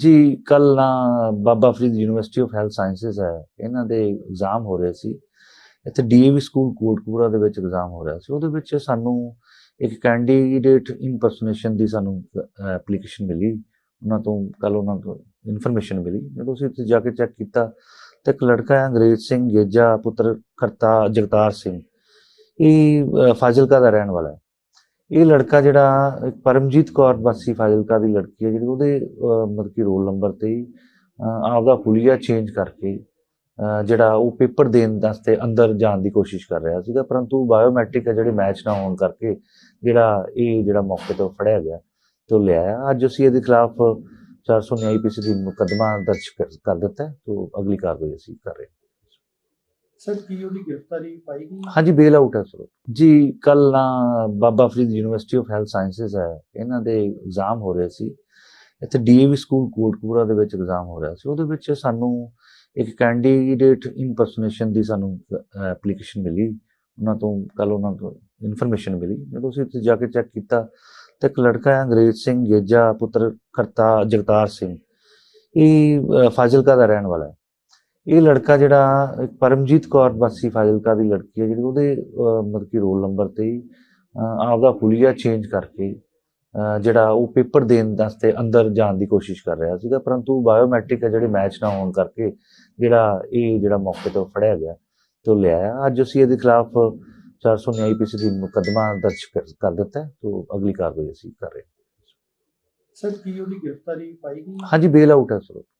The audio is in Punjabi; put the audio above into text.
ਜੀ ਕੱਲ ਨਾ Baba Farid University of Health Sciences ਹੈ। ਇਹਨਾਂ ਦੇ ਐਗਜ਼ਾਮ ਹੋ ਰਹੇ ਸੀ। ਇੱਥੇ ਡੀਏਵੀ ਸਕੂਲ ਕੋਟਕਪੂਰਾ ਦੇ ਵਿੱਚ ਐਗਜ਼ਾਮ ਹੋ ਰਿਹਾ ਸੀ। ਉਹਦੇ ਵਿੱਚ ਸਾਨੂੰ ਇੱਕ ਕੈਂਡੀਡੇਟ ਇਨਪਰਸਨੇਸ਼ਨ ਦੀ ਸਾਨੂੰ ਐਪਲੀਕੇਸ਼ਨ ਮਿਲੀ। ਉਹਨਾਂ ਤੋਂ ਕੱਲ ਉਹਨਾਂ ਤੋਂ ਇਨਫੋਰਮੇਸ਼ਨ ਮਿਲੀ। ਜਦੋਂ ਅਸੀਂ ਉੱਥੇ ਜਾ ਕੇ ਚੈੱਕ ਕੀਤਾ ਤਾਂ ਇੱਕ ਲੜਕਾ ਹੈ, ਅੰਗਰੇਜ਼ ਸਿੰਘ, ਗੇਜਾ ਪੁੱਤਰ, ਕਰਤਾ ਜਗਤਾਰ ਸਿੰਘ। ਇਹ ਫਾਜ਼ਿਲਕਾ ਦਾ ਰਹਿਣ ਵਾਲਾ ਹੈ। ਇਹ ਲੜਕਾ ਜਿਹੜਾ ਇੱਕ ਪਰਮਜੀਤ ਕੌਰ ਬਾਸੀ ਫਾਜ਼ਿਲਕਾ ਦੀ ਲੜਕੀ ਹੈ, ਜਿਹੜੀ ਉਹਦੇ ਮਤਲਬ ਕਿ ਰੋਲ ਨੰਬਰ ਤੇ ਹੀ ਆਪਦਾ ਹੁਲੀਆ ਚੇਂਜ ਕਰਕੇ ਜਿਹੜਾ ਉਹ ਪੇਪਰ ਦੇਣ ਵਾਸਤੇ ਅੰਦਰ ਜਾਣ ਦੀ ਕੋਸ਼ਿਸ਼ ਕਰ ਰਿਹਾ ਸੀਗਾ, ਪਰੰਤੂ ਬਾਇਓਮੈਟ੍ਰਿਕ ਹੈ ਜਿਹੜੇ ਮੈਚ ਨਾ ਹੋਣ ਕਰਕੇ ਜਿਹੜਾ ਇਹ ਜਿਹੜਾ ਮੌਕੇ ਤੋਂ ਫੜਿਆ ਗਿਆ ਤੇ ਉਹ ਲਿਆਇਆ। ਅੱਜ ਅਸੀਂ ਇਹਦੇ ਖਿਲਾਫ 400 ਆਈਪੀਸੀ ਦੀ ਮੁਕੱਦਮਾ ਦਰਜ ਕਰ- ਕਰ ਦਿੱਤਾ ਹੈ, ਤੋਂ ਅਗਲੀ ਕਾਰਵਾਈ ਅਸੀਂ ਕਰ ਰਹੇ ਹਾਂ। ਸਰ, ਕੀ ਉਹਦੀ ਗ੍ਰਿਫਤਾਰੀ ਪਾਈ ਗਈ? ਹਾਂਜੀ, ਬੇਲ ਆਊਟ ਹੈ ਸਰ। ਜੀ ਕੱਲ ਨਾ Baba Farid University of Health Sciences ਹੈ। ਇਹਨਾਂ ਦੇ ਐਗਜ਼ਾਮ ਹੋ ਰਹੇ ਸੀ। ਇੱਥੇ ਡੀਏਵੀ ਸਕੂਲ ਕੋਟਕਪੂਰਾ ਦੇ ਵਿੱਚ ਐਗਜ਼ਾਮ ਹੋ ਰਿਹਾ ਸੀ। ਉਹਦੇ ਵਿੱਚ ਸਾਨੂੰ ਇੱਕ ਕੈਂਡੀਡੇਟ ਇਨਪਰਸਨੇਸ਼ਨ ਦੀ ਸਾਨੂੰ ਐਪਲੀਕੇਸ਼ਨ ਮਿਲੀ। ਉਹਨਾਂ ਤੋਂ ਕੱਲ ਉਹਨਾਂ ਤੋਂ ਇਨਫੋਰਮੇਸ਼ਨ ਮਿਲੀ। ਜਦੋਂ ਅਸੀਂ ਉੱਥੇ ਜਾ ਕੇ ਚੈੱਕ ਕੀਤਾ ਤਾਂ ਇੱਕ ਲੜਕਾ ਹੈ, ਅੰਗਰੇਜ਼ ਸਿੰਘ, ਗੇਜਾ ਪੁੱਤਰ, ਕਰਤਾ ਜਗਤਾਰ ਸਿੰਘ। ਇਹ ਫਾਜ਼ਿਲਕਾ ਦਾ ਰਹਿਣ ਵਾਲਾ ਹੈ। ਇਹ ਲੜਕਾ ਜਿਹੜਾ ਇੱਕ ਪਰਮਜੀਤ ਕੌਰ ਵਾਸੀ ਫਾਜ਼ਿਲਕਾ ਦੀ ਲੜਕੀ ਹੈ ਜਿਹੜੀ ਉਹਦੇ ਮਤਲਬ ਕਿ ਰੋਲ ਨੰਬਰ ਤੇ ਹੀ ਆਪਦਾ ਹੁਲੀਆ ਚੇਂਜ ਕਰਕੇ ਜਿਹੜਾ ਉਹ ਪੇਪਰ ਦੇਣ ਵਾਸਤੇ ਅੰਦਰ ਜਾਣ ਦੀ ਕੋਸ਼ਿਸ਼ ਕਰ ਰਿਹਾ ਸੀਗਾ ਪਰੰਤੂ ਬਾਇਓਮੈਟ੍ਰਿਕ ਹੈ ਜਿਹੜੇ ਮੈਚ ਨਾ ਹੋਣ ਕਰਕੇ ਜਿਹੜਾ ਇਹ ਜਿਹੜਾ ਮੌਕੇ ਤੋਂ ਫੜਿਆ ਗਿਆ ਤੇ ਲਿਆਇਆ। ਅੱਜ ਅਸੀਂ ਇਹਦੇ ਖਿਲਾਫ 400 ਆਈਪੀਸੀ ਦੀ ਮੁਕੱਦਮਾ ਦਰਜ ਕਰ- ਕਰ ਦਿੱਤਾ ਹੈ ਤੋਂ ਅਗਲੀ ਕਾਰਵਾਈ ਅਸੀਂ ਕਰ ਰਹੇ ਹਾਂ। ਸਰ ਕੀ ਉਹਦੀ ਗ੍ਰਿਫਤਾਰੀ ਪਾਈ ਗਈ? ਹਾਂਜੀ ਬੇਲ ਆਊਟ ਹੈ ਸਰ